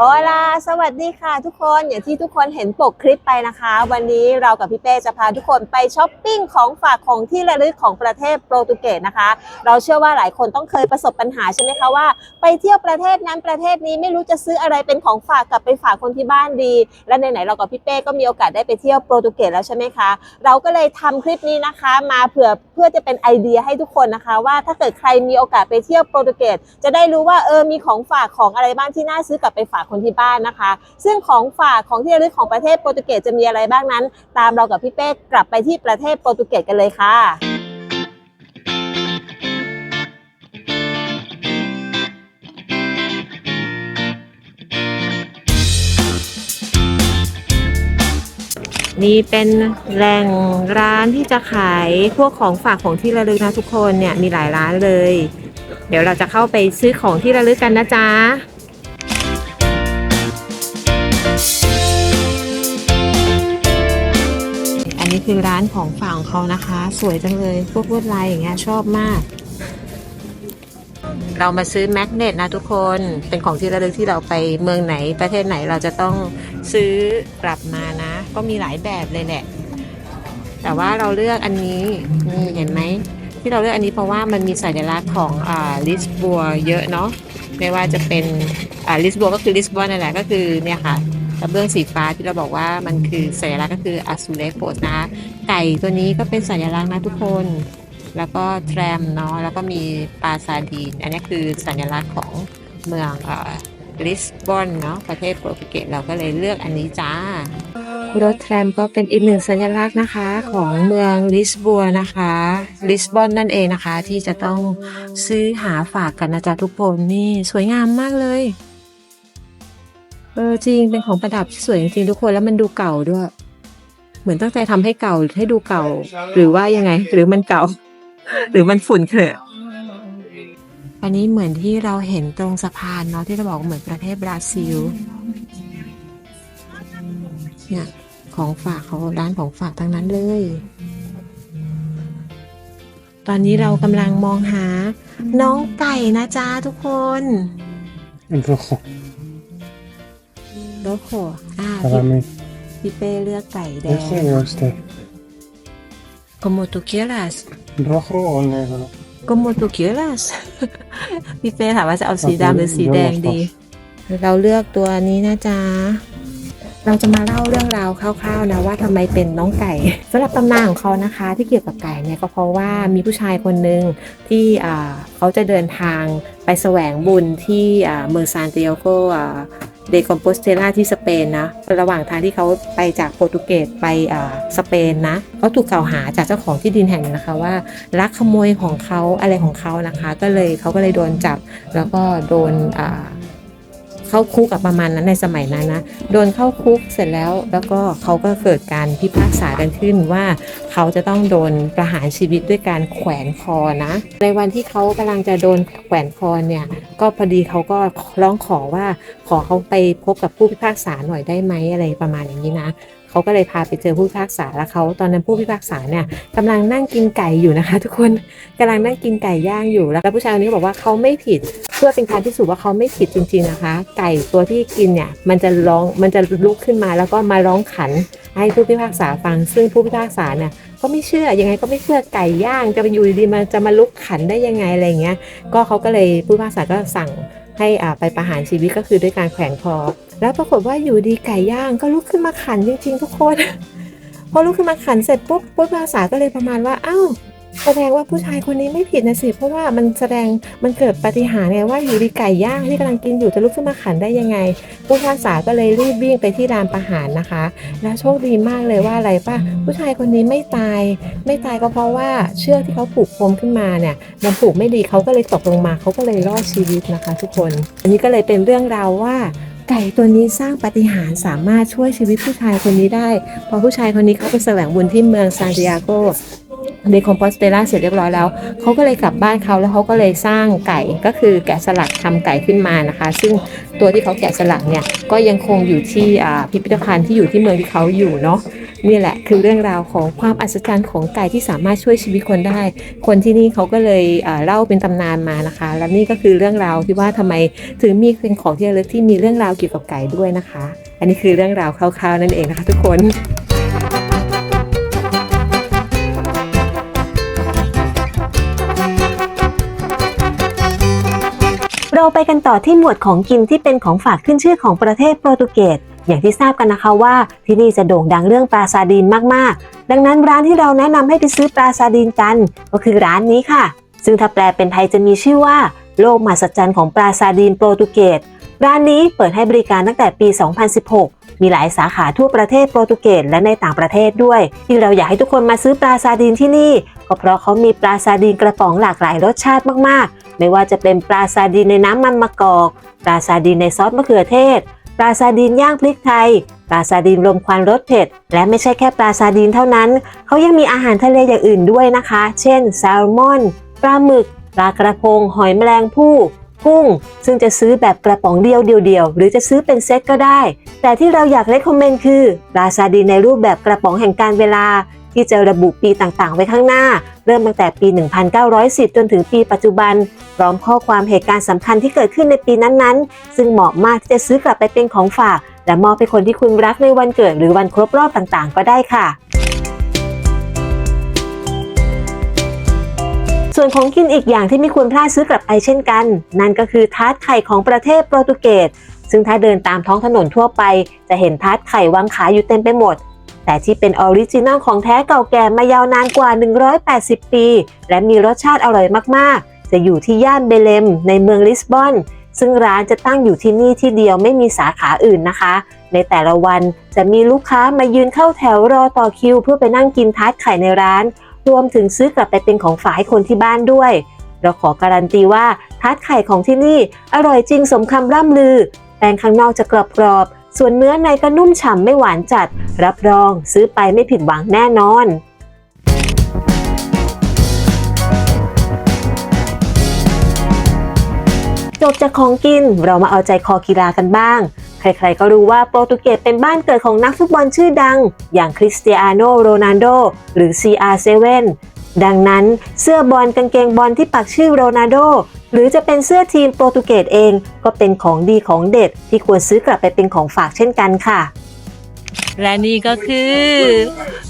สวัสดีค่ะทุกคนอย่างที่ทุกคนเห็นปกคลิปไปนะคะ วันนี้เรากับพี่เป้จะพาทุกคนไปช้อปปิ้งของฝากของที่ระลึกของประเทศโปรตุเกสนะคะ เราเชื่อว่าหลายคนต้องเคยประสบปัญหาใช่ไหมคะว่า ไปเที่ยวประเทศนั้นประเทศนี้ไม่รู้จะซื้ออะไรเป็นของฝากกลับไปฝากคนที่บ้านดี และไหนๆเรากับพี่เป้ก็มีโอกาสได้ไปเที่ยวโปรตุเกสแล้วใช่ไหมคะเราก็เลยทำคลิปนี้นะคะ มาเผื่อเพื่อจะเป็นไอเดียให้ทุกคนนะคะ ว่าถ้าเกิดใครมีโอกาสไปเที่ยวโปรตุเกสจะได้รู้ว่าเออมีของฝากของอะไรบ้างที่น่าซื้อกลับไปฝากคนที่บ้านนะคะ ซึ่งของฝากของที่ระลึกของประเทศโปรตุเกสจะมีอะไรบ้างนั้น ตามเรากับพี่เป้กลับไปที่ประเทศโปรตุเกสกันเลยค่ะนี่เป็นแหล่งร้านที่จะขายพวกของฝากของที่ระลึกนะทุกคนเนี่ยมีหลายร้านเลย เดี๋ยวเราจะเข้าไปซื้อของที่ระลึกกันนะจ๊ะ นี้คือร้านของฝากของเขานะคะ สวยจังเลยพวกลวดลายอย่างเงี้ยชอบมาก เรามาซื้อแมกเนตนะทุกคนเป็นของที่ระลึกที่เราไปเมืองไหนประเทศไหนเราจะต้องซื้อกลับมานะ ก็มีหลายแบบเลยแหละ แต่ว่าเราเลือกอันนี้นี่เห็นไหมที่เราเลือกอันนี้เพราะว่ามันมีสัญลักษณ์ของอ่าลิสบัวเยอะเนาะไม่ว่าจะเป็นอ่าลิสบัวก็คือลิสบอนนั่นแหละก็คือเนี่ยค่ะ กระเบื้องสีฟ้าที่เราบอกว่ามันคือสัญลักษณ์ก็คืออาซูเลโ s นะ ไก่ตัวนี้ก็เป็นสัญลักษณ์นะทุกคน แล้วก็แทรมเนาะแล้วก็มีปลาซาดีน อันนี้คือสัญลักษณ์ของเมืองลิสบอนเนาะประเทศโปรตุเกสเราก็เลยเลือกอันนี้จ้ารถแทรมก็เป็นอีกหนึ่งสัญลักษณ์นะคะของเมืองลิสบัวนะคะลิสบอนนั่นเองนะคะ ที่จะต้องซื้อหาฝากกันนะจ๊ะทุกคนนี่สวยงามมากเลย เออจริงเป็นของประดับที่สวยจริงๆทุกคนแล้วมันดูเก่าด้วย เหมือนตั้งใจทำให้เก่าให้ดูเก่า หรือว่ายังไง หรือมันเก่า หรือมันฝุ่นเขอะอันนี้เหมือนที่เราเห็นตรงสะพานเนาะที่เราบอกเหมือนประเทศบราซิลเนี่ยของฝากเขาร้านของฝากทั้งนั้นเลย ตอนนี้เรากำลังมองหาน้องไก่นะจ๊ะทุกคน El rojo, โลโคอ่า para mí. พี่เป้เลือกไก่แดง ¿Ese o este? como tú quieras ¿Rojo o negro? como tú quieras พี่เป้ถามว่าจะเอาสีดำหรือสีแดงดี เราเลือกตัวนี้นะจ๊ะ เราจะมาเล่าเรื่องราวคร่าวๆนะว่าทำไมเป็นน้องไก่สำหรับตำนานของเขานะคะ ที่เกี่ยวกับไก่เนี่ยก็เพราะว่ามีผู้ชายคนหนึ่งที่อ่าเขาจะเดินทางไปแสวงบุญที่อ่าเมืองซานติอาโกอ่า เดคอมโปสเตล่าที่สเปนนะ ระหว่างทางที่เขาไปจากโปรตุเกสไปสเปนนะเขาถูกกล่าวหาจากเจ้าของที่ดินแห่งนี้นะคะว่าลักขโมยของเขาอะไรของเขานะคะ ก็เลยเขาก็เลยโดนจับแล้วก็โดนอ่า เข้าคุกกับประมาณนั้นในสมัยนั้นนะโดนเข้าคุกเสร็จแล้วแล้วก็เขาก็เกิดการพิพากษากันขึ้นว่า เขาจะต้องโดนประหารชีวิตด้วยการแขวนคอนะ ในวันที่เขากำลังจะโดนแขวนคอเนี่ยก็พอดีเขาก็ร้องขอว่าขอเขาไปพบกับผู้พิพากษาหน่อยได้ไหมอะไรประมาณอย่างนี้นะ เขาก็เลยพาไปเจอผู้พิพากษาแล้วเขาตอนนั้นผู้พิพากษาเนี่ยกำลังนั่งกินไก่อยู่นะคะ ทุกคนกำลังนั่งกินไก่ย่างอยู่แล้วผู้ชายคนนี้บอกว่าเขาไม่ผิดเพื่อเป็นการพิสูจน์ว่าเขาไม่ผิดจริงๆนะคะ ไก่ตัวที่กินเนี่ยมันจะร้องมันจะลุกขึ้นมาแล้วก็มาร้องขันให้ผู้พิพากษาฟัง ซึ่งผู้พิพากษาเนี่ยก็ไม่เชื่อยังไงก็ไม่เชื่อไก่ย่าง จะไปอยู่ดีๆมาจะมาลุกขันได้ยังไงอะไรเงี้ยก็เขาก็เลยผู้พิพากษาก็สั่งให้อ่าไปประหารชีวิตก็คือด้วยการแขวนคอ แล้วปรากฏว่าอยู่ดีไก่ย่างก็ลุกขึ้นมาขันจริง ๆ ทุกคน พอลุกขึ้นมาขันเสร็จปุ๊บผู้พิพาษาก็เลยประมาณว่าอ้าวแสดงว่าผู้ชายคนนี้ไม่ผิดนะสิเพราะว่ามันแสดงมันเกิดปฏิหารไงว่าอยู่ดีไก่ย่างที่กำลังกินอยู่จะลุกขึ้นมาขันได้ยังไงผู้พิพากษาก็เลยรีบวิ่งไปที่ลานประหารนะคะ และโชคดีมากเลยว่าอะไรป่ะผู้ชายคนนี้ไม่ตาย ไม่ตายก็เพราะว่าเชือกที่เขาผูกพรมขึ้นมาเนี่ยมันผูกไม่ดีเขาก็เลยตกลงมาเขาก็เลยรอดชีวิตนะคะ ทุกคน อันนี้ก็เลยเป็นเรื่องราวว่า ไก่ตัวนี้สร้างปาฏิหาริย์สามารถช่วยชีวิตผู้ชายคนนี้ได้ พอผู้ชายคนนี้เขาไปแสวงบุญที่เมืองซานติอาโกในคอมโพสเตล่าเสร็จเรียบร้อยแล้ว เขาก็เลยกลับบ้านเขาแล้วเขาก็เลยสร้างไก่ก็คือแกะสลักทำไก่ขึ้นมานะคะ ซึ่งตัวที่เขาแกะสลักเนี่ยก็ยังคงอยู่ที่พิพิธภัณฑ์ที่อยู่ที่เมืองที่เขาอยู่เนาะ นี่แหละคือเรื่องราวของความอัศจรรย์ของไก่ที่สามารถช่วยชีวิตคนได้ คนที่นี่เขาก็เลยเล่าเป็นตำนานมานะคะ และนี่ก็คือเรื่องราวที่ว่าทำไมถึงมีเป็นของที่ระลึกที่มีเรื่องราวเกี่ยวกับไก่ด้วยนะคะ อันนี้คือเรื่องราวคร่าวๆนั่นเองนะคะ ทุกคนเราไปกันต่อที่หมวดของกินที่เป็นของฝากขึ้นชื่อของประเทศโปรตุเกส อย่างที่ทราบกันนะคะว่าที่นี่จะโด่งดังเรื่องปลาซาดีนมากๆ ดังนั้นร้านที่เราแนะนำให้ไปซื้อปลาซาดีนกัน ก็คือร้านนี้ค่ะ ซึ่งถ้าแปลเป็นไทยจะมีชื่อว่า โลกมหัศจรรย์ของปลาซาดีนโปรตุเกสร้านนี้เปิดให้บริการตั้งแต่ปี 2016 มีหลายสาขาทั่วประเทศโปรตุเกสและในต่างประเทศด้วย ที่เราอยากให้ทุกคนมาซื้อปลาซาดีนที่นี่ ก็เพราะเขามีปลาซาดีนกระป๋องหลากหลายรสชาติมากๆ ไม่ว่าจะเป็นปลาซาดีนในน้ำมันมะกอก ปลาซาดีนในซอสมะเขือเทศ ปลาซาดีนย่างพริกไทย ปลาซาดีนรมควันรสเผ็ด และไม่ใช่แค่ปลาซาดีนเท่านั้น เขายังมีอาหารทะเลอย่างอื่นด้วยนะคะ เช่นแซลมอน ปลาหมึก ปลากระพง หอยแมลงภู่กุ้ง ซึ่งจะซื้อแบบกระป๋องเดียวเดียวๆหรือจะซื้อเป็นเซตก็ได้ แต่ที่เราอยากเลคคอมเมนต์คือปลาซาดีนในรูปแบบกระป๋องแห่งการเวลา ที่จะระบุปีต่างๆ ไว้ข้างหน้า เริ่มตั้งแต่ปี 1910 จนถึงปีปัจจุบัน พร้อมข้อความเหตุการณ์สำคัญที่เกิดขึ้นในปีนั้นๆ ซึ่งเหมาะมากที่จะซื้อกลับไปเป็นของฝาก และมอบให้คนที่คุณรักในวันเกิดหรือวันครบรอบต่างๆ ก็ได้ค่ะส่วนของกินอีกอย่างที่ไม่ควรพลาดซื้อกลับไปเช่นกัน นั่นก็คือทาร์ตไข่ของประเทศโปรตุเกสซึ่งถ้าเดินตามท้องถนนทั่วไป จะเห็นทาร์ตไข่วางขายอยู่เต็มไปหมด แต่ที่เป็นออริจินัลของแท้เก่าแก่มายาวนานกว่า 180 ปี และมีรสชาติอร่อยมากๆ จะอยู่ที่ย่านเบเลมในเมืองลิสบอน ซึ่งร้านจะตั้งอยู่ที่นี่ที่เดียวไม่มีสาขาอื่นนะคะ ในแต่ละวันจะมีลูกค้ามายืนเข้าแถวรอต่อคิว เพื่อไปนั่งกินทาร์ตไข่ในร้าน รวมถึงซื้อกลับไปเป็นของฝากให้คนที่บ้านด้วย เราขอการันตีว่าทาร์ตไข่ของที่นี่อร่อยจริงสมคำร่ำลือ แป้งข้างนอกจะกรอบกรอบๆ ส่วนเนื้อในก็นุ่มฉ่ำไม่หวานจัด รับรองซื้อไปไม่ผิดหวังแน่นอนจบจากของกินเรามาเอาใจคอกีฬากันบ้าง ใครๆก็รู้ว่าโปรตุเกสเป็นบ้านเกิดของนักฟุตบอลชื่อดัง อย่างคริสเตียโนโรนัลโดหรือ CR7 ดังนั้นเสื้อบอลกางเกงบอลที่ปักชื่อโรนัลโดหรือจะเป็นเสื้อทีมโปรตุเกสเอง ก็เป็นของดีของเด็ด ที่ควรซื้อกลับไปเป็นของฝากเช่นกันค่ะ และนี่ก็คือ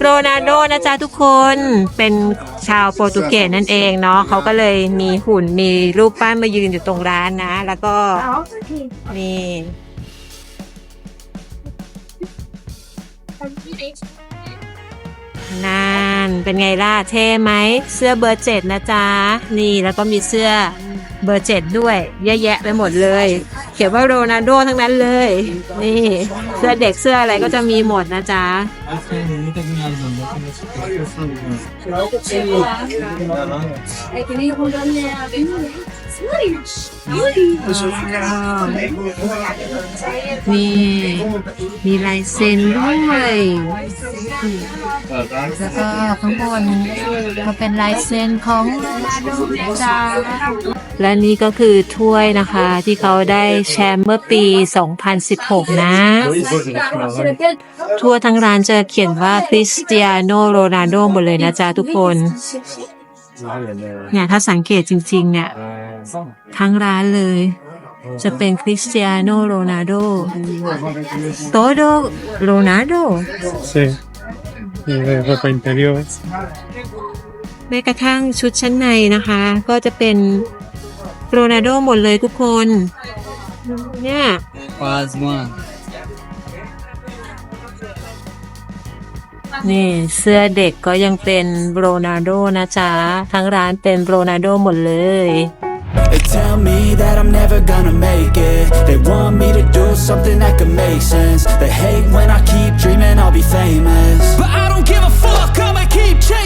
โรนัลโดนะจ๊ะทุกคนเป็นชาวโปรตุเกสนั่นเองเนาะเขาก็เลยมีหุ่นมีรูปปั้นมายืนอยู่ตรงร้านนะ แล้วก็นี่นั่น เป็นไงล่ะเท่ไหมเสื้อเบอร์เจ็ดนะจ๊ะ นี่แล้วก็มีเสื้อเบอร์เจ็ดด้วยเยอะแยะไปหมดเลย เขียนว่าโรนัลโดทั้งนั้นเลย นี่เสื้อเด็กเสื้ออะไรก็จะมีหมดนะจ๊ะนี่ มีลายเซ็นด้วยแล้วก็ข้างบนก็เป็นลายเซ็นของโรนัลโดนะจ๊ะและนี่ก็คือถ้วยนะคะที่เขาได้แชมป์เมื่อปี 2016 นะ ทั่วทั้งร้านจะเขียนว่าคริสเตียโนโรนัลโดหมดเลยนะจ๊ะทุกคน เนี่ยถ้าสังเกตจริง ๆ เนี่ยทั้งร้านเลย จะเป็นคริสเตียโนโรนัลโดโตโดโรนัลโด Sí. Y de ropa interior. แม้กระทั่งชุดชั้นในนะคะ ก็จะเป็นโรนัลโดหมดเลยทุกคน เนี่ย นี่เสื้อเด็กก็ยังเป็นโรนัลโดนะจ๊ะ ทั้งร้านเป็นโรนัลโดหมดเลย They tell me that I'm never gonna make it They want me to do something that could make sense They hate when I keep dreaming I'll be famous But I don't give a fuck, I'ma keep chasing